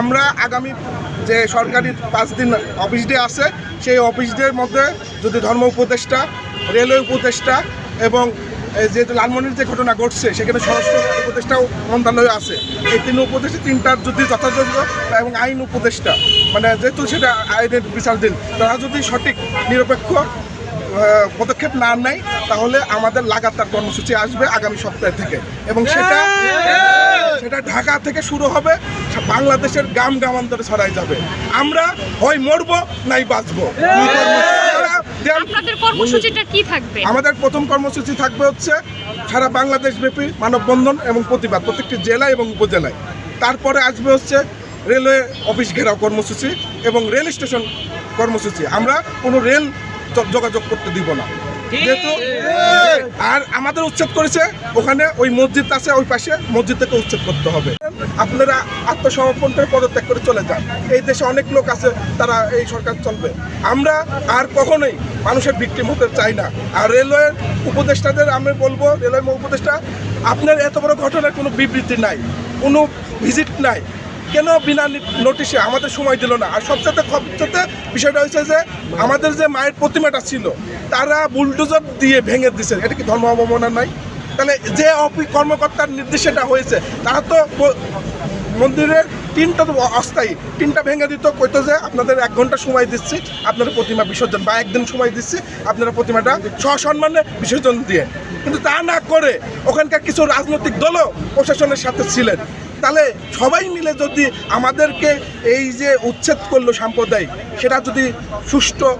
আমরা আগামী যে সরকারি পাঁচ দিন অফিস ডে আছে, সেই অফিস ডের মধ্যে যদি ধর্ম উপদেষ্টা, রেলওয়ে উপদেষ্টা এবং এই যে লালমনির যে ঘটনা ঘটছে, সেখানে স্বরাষ্ট্র উপদেষ্টাও মন্ত্রণালয় আছে। এই তিন উপদেষ্টা তিনটার যদি যথাযথ এবং আইন উপদেষ্টা মানে যেহেতু সেটা আইনের বিচার দিন তারা যদি সঠিক, নিরপেক্ষ পদক্ষেপ না নেয় তাহলে আমাদের লাগাতার কর্মসূচি আসবে আগামী সপ্তাহ থেকে। এবং সেটা সেটা ঢাকা থেকে শুরু হবে বাংলাদেশের গ্রাম গ্রামান্তরে ছড়াই যাবে। আমরা হয় মরব নাই বাঁচবো। আমরা আপনাদের কর্মসূচিটা কি থাকবে? আমাদের প্রথম কর্মসূচি থাকবে হচ্ছে সারা বাংলাদেশ ব্যাপী মানববন্ধন এবং প্রতিবাদ প্রত্যেকটি জেলা এবং উপজেলায়। তারপরে আসবে হচ্ছে রেলওয়ে অফিস ঘেরাও কর্মসূচি এবং রেল স্টেশন কর্মসূচি। আমরা কোনো রেল যোগাযোগ করতে দিব না। যেহেতু আর আমাদের উচ্ছেদ করেছে ওখানে ওই মসজিদ আছে ওই পাশে মসজিদ থেকে উচ্ছেদ করতে হবে। আপনারা আত্মসমর্পণ করে পদত্যাগ করে চলে যান। এই দেশে অনেক লোক আছে তারা এই সরকার চলবে। আমরা আর কখনোই মানুষের ভিক্টিম হতে চাই না। আর রেলওয়ের উপদেষ্টাদের আমি বলব রেলওয়ে উপদেষ্টা আপনার এত বড় ঘটনার কোনো বিবৃতি নাই কোনো ভিজিট নাই। কেন বিনা নোটিশে আমাদের সময় দিল না? আর সবচেয়ে সবচেয়ে বিষয়টা হয়েছে যে আমাদের যে মায়ের প্রতিমাটা ছিল, তারা বুলডোজার দিয়ে ভেঙে দিছে। এটা কি ধর্ম অবমাননা নাই? তাহলে যে অপি কর্মকর্তার নির্দেশ এটা হয়েছে, তারা তো মন্দিরের তিনটা তো অস্থায়ী। তিনটা ভেঙে দিত, কইতো যে আপনাদের এক ঘণ্টা সময় দিচ্ছি, আপনাদের প্রতিমা বিসর্জন বা একদিন সময় দিচ্ছি, আপনারা প্রতিমাটা সসম্মানে বিসর্জন দিয়ে। কিন্তু তা না করে ওখানকার কিছু রাজনৈতিক দলও প্রশাসনের সাথে ছিলেন। তাহলে সবাই মিলে যদি আমাদেরকে এই যে উচ্ছেদ করল সাম্প্রদায়িক, সেটা যদি সুষ্ঠু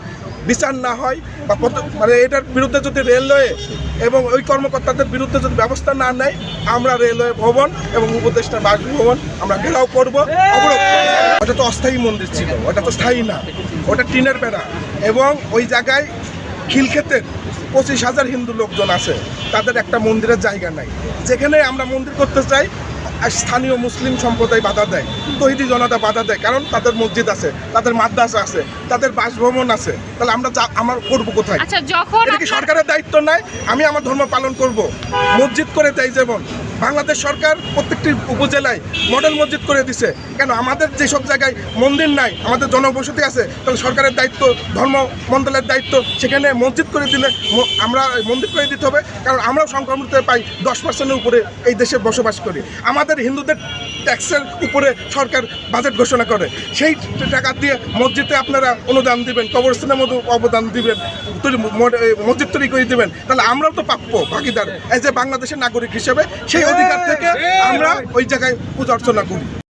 বিচার না হয় বা মানে এটার বিরুদ্ধে যদি রেলওয়ে এবং ওই কর্মকর্তাদের বিরুদ্ধে যদি ব্যবস্থা না নেয়, আমরা রেলওয়ে ভবন এবং উপদেষ্টার বাসভবন আমরা ঘেরাও করব। ওটা তো অস্থায়ী মন্দির ছিল, ওটা তো স্থায়ী না, ওটা টিনের বেড়া এবং ওই জায়গায় খিলক্ষেতের পঁচিশ হাজার হিন্দু লোকজন আছে, তাদের একটা মন্দিরের জায়গা নাই। যেখানে আমরা মন্দির করতে চাই স্থানীয় মুসলিম সম্প্রদায় বাধা দেয় তহিদি জনতা বাধা দেয় কারণ তাদের মসজিদ আছে তাদের মাদ্রাসা আছে তাদের বাসভবন আছে তাহলে আমরা আমার করব কোথায়? আচ্ছা যখন সরকারের দায়িত্ব নাই? আমি আমার ধর্ম পালন করব। মসজিদ করে দেয় যেমন। বাংলাদেশ সরকার প্রত্যেকটি উপজেলায় মডেল মসজিদ করে দিছে। কেন? আমাদের যেসব জায়গায় মন্দির নাই, আমাদের জনবসতি আছে, তাহলে সরকারের দায়িত্ব, ধর্ম মন্ত্রণালয়ের দায়িত্ব, সেখানে মসজিদ করে দিলে আমরা মন্দির করে দিতে হবে। কারণ আমরাও সংক্রমিত পাই, দশ পার্সেন্টের উপরে এই দেশে বসবাস করি। আমাদের হিন্দুদের ট্যাক্সের উপরে সরকার বাজেট ঘোষণা করে। সেই টাকা দিয়ে মসজিদে আপনারা অনুদান দিবেন, কবরস্থানের মতো অবদান দিবেন মসজিদ তৈরি করে দিবেন। তাহলে আমরাও তো প্রাপ্য ভাগিদার। এজ এ বাংলাদেশের নাগরিক হিসেবে, সেই অধিকার থেকে আমরা ওই জায়গায় পূজা অর্চনা করি।